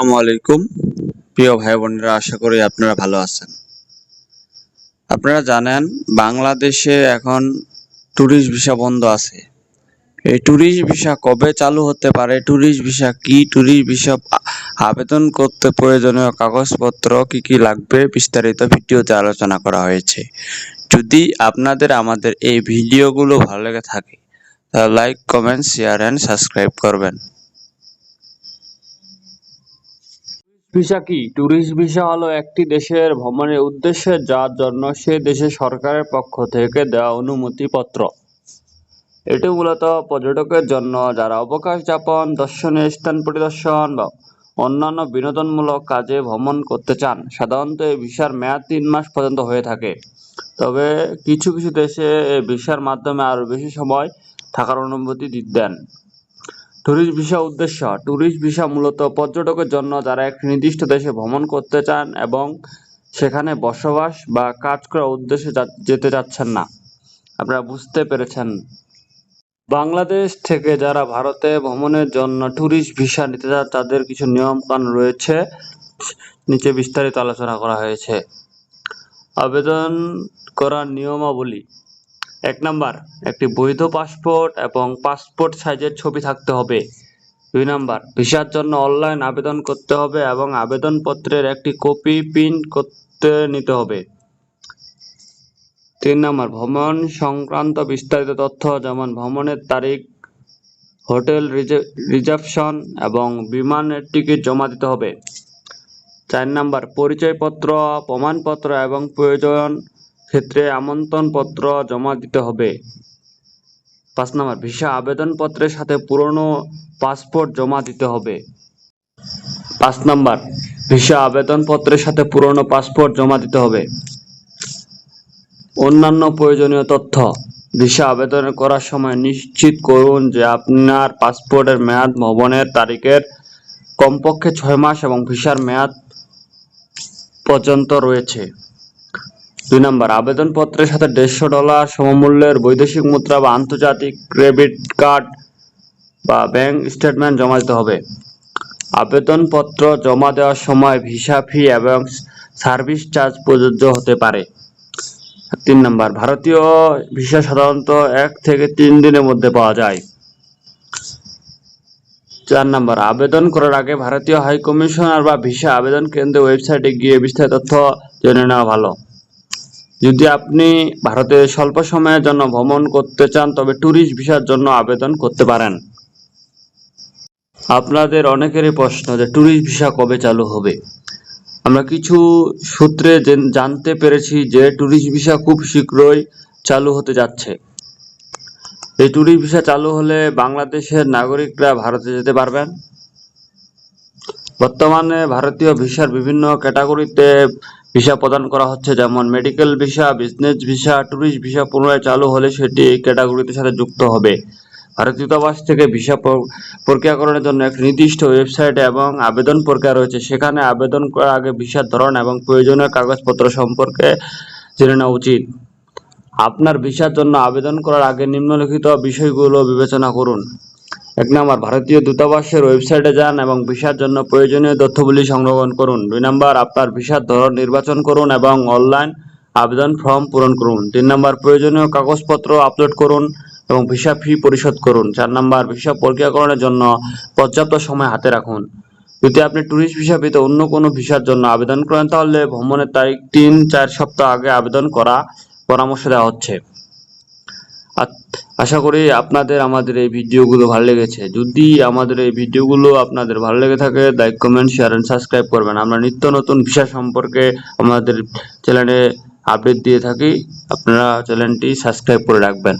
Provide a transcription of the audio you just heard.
আসসালামু আলাইকুম। প্রিয় ভাই বোনেরা আশা করি আপনারা ভালো আছেন। আপনারা জানেন, বাংলাদেশে এখন ট্যুরিস্ট ভিসা বন্ধ আছে। এই ট্যুরিস্ট ভিসা কবে চালু হতে পারে ট্যুরিস্ট ভিসা কি ট্যুরিস্ট ভিসা আবেদন করতে প্রয়োজনীয় কাগজপত্র, কি কি লাগবে, বিস্তারিত ভিডিওতে আলোচনা করা হয়েছে। যদি আপনাদের আমাদের এই ভিডিওগুলো ভালো লেগে থাকে, তাহলে like comment share and subscribe করবেন। ভিসা কি? ট্যুরিস্ট ভিসা হলো একটি দেশের ভ্রমণের উদ্দেশ্যে, যার জন্য সে দেশের সরকারের পক্ষ থেকে দেওয়া অনুমতিপত্র। এটি মূলত পর্যটকের জন্য, যারা অবকাশ যাপন, দর্শনীয় স্থান পরিদর্শন বা অন্যান্য বিনোদনমূলক কাজে ভ্রমণ করতে চান, সাধারণত এই ভিসার মেয়াদ তিন মাস পর্যন্ত হয়ে থাকে। তবে কিছু কিছু দেশে এই ভিসার মাধ্যমে আরও বেশি সময় থাকার অনুমতি দেন। ট্যুরিস্ট ভিসা উদ্দেশ্য ট্যুরিস্ট ভিসা মূলত পর্যটকের জন্য যারা এক নির্দিষ্ট দেশে ভ্রমণ করতে চান এবং সেখানে বসবাস বা কাজ করার উদ্দেশ্যে যেতে চাচ্ছেন না। আপনারা বুঝতে পেরেছেন। বাংলাদেশ থেকে যারা ভারতে ভ্রমণের জন্য ট্যুরিস্ট ভিসা নিতে চান, তাদের কিছু নিয়ম কানুন রয়েছে। নিচে বিস্তারিত আলোচনা করা হয়েছে। আবেদন করার নিয়মাবলী। এক নাম্বার, একটি বৈধ পাসপোর্ট এবং পাসপোর্ট সাইজের ছবি থাকতে হবে। দুই নাম্বার, ভিসার জন্য অনলাইন আবেদন করতে হবে এবং আবেদনপত্রের একটি কপি প্রিন্ট করতে নিতে হবে। তিন নাম্বার, ভ্রমণ সংক্রান্ত বিস্তারিত তথ্য যেমন ভ্রমণের তারিখ, হোটেল রিজার্ভেশন এবং বিমানের টিকিট জমা দিতে হবে। চার নাম্বার, পরিচয়পত্র, প্রমাণপত্র এবং প্রয়োজন ক্ষেত্রে আমন্ত্রণপত্র জমা দিতে হবে। পাঁচ নাম্বার, ভিসা আবেদনপত্রের সাথে পুরনো পাসপোর্ট জমা দিতে হবে। পাঁচ নাম্বার, ভিসা আবেদনপত্রের সাথে পুরনো পাসপোর্ট জমা দিতে হবে। অন্যান্য প্রয়োজনীয় তথ্য, ভিসা আবেদন করার সময় নিশ্চিত করুন যে আপনার পাসপোর্টের মেয়াদ ভবনের তারিখের কমপক্ষে ছয় মাস এবং ভিসার মেয়াদ পর্যন্ত রয়েছে। দুই নম্বর আবেদনপত্রের সাথে দেড়শো ডলার সমমূল্যের বৈদেশিক মুদ্রা বা আন্তর্জাতিক ক্রেডিট কার্ড বা ব্যাংক স্টেটমেন্ট জমা দিতে হবে। আবেদনপত্র জমা দেওয়ার সময় ভিসা ফি এবং সার্ভিস চার্জ প্রযোজ্য হতে পারে। তিন নম্বর, ভারতীয় ভিসা সাধারণত এক থেকে তিন দিনের মধ্যে পাওয়া যায়। চার নম্বর, আবেদন করার আগে ভারতীয় হাই কমিশনার বা ভিসা আবেদন কেন্দ্রের ওয়েবসাইটে গিয়ে বিস্তারিত তথ্য জেনে নেওয়া ভালো। যদি আপনি ভারতে স্বল্প সময়ের জন্য ভ্রমণ করতে চান, তবে ট্যুরিস্ট ভিসার জন্য আবেদন করতে পারেন। আপনাদের অনেকেরই প্রশ্ন যে ট্যুরিস্ট ভিসা কবে চালু হবে? আমরা কিছু সূত্রে জানতে পেরেছি যে ট্যুরিস্ট ভিসা খুব শীঘ্রই চালু হতে যাচ্ছে। এই ট্যুরিস্ট ভিসা চালু হলে বাংলাদেশের নাগরিকরা ভারতে যেতে পারবেন। বর্তমানে ভারতীয় ভিসার বিভিন্ন ক্যাটাগরিতে ভিসা প্রদান করা হচ্ছে, যেমন medical visa, business visa, tourist visa পুনরায় চালু হলে সেটি এই ক্যাটাগরিতে সাথে যুক্ত হবে। ভারতীয় দূতাবাস থেকে ভিসা প্রক্রিয়াকরণের জন্য একটি নির্দিষ্ট ওয়েবসাইট এবং আবেদন প্রক্রিয়া রয়েছে। সেখানে আবেদন করার আগে ভিসার ধরন এবং প্রয়োজনীয় কাগজপত্র সম্পর্কে জেনে নেওয়া উচিত। আপনার ভিসার জন্য আবেদন করার আগে নিম্নলিখিত বিষয়গুলো বিবেচনা করুন। এক নম্বর, ভারতীয় দূতাবাসের ওয়েবসাইটে যান এবং ভিসার জন্য প্রয়োজনীয় তথ্যগুলি সংরক্ষণ করুন। দুই নম্বর, আপনার ভিসার ধরন নির্বাচন করুন এবং অনলাইন আবেদন ফর্ম পূরণ করুন। তিন নম্বর, প্রয়োজনীয় কাগজপত্র আপলোড করুন এবং ভিসা ফি পরিশোধ করুন। চার নম্বর, ভিসা প্রক্রিয়াকরণের জন্য পর্যাপ্ত সময় হাতে রাখুন। যদি আপনি ট্যুরিস্ট ভিসা পেতে অন্য কোনো ভিসার জন্য আবেদন করেন, তাহলে ভ্রমণের তারিখ তিন, চার সপ্তাহ আগে আবেদন করা পরামর্শ দেওয়া হচ্ছে। আশা করি আপনাদের, আমাদের এই ভিডিওগুলো ভালো লেগেছে। যদি আমাদের এই ভিডিওগুলো আপনাদের ভালো লেগে থাকে like comment share and subscribe করবেন। আমরা নিত্য নতুন ভিসা সম্পর্কে আমাদের চ্যানেলে আপডেট দিয়ে থাকি। আপনারা চ্যানেলটি সাবস্ক্রাইব করে রাখবেন।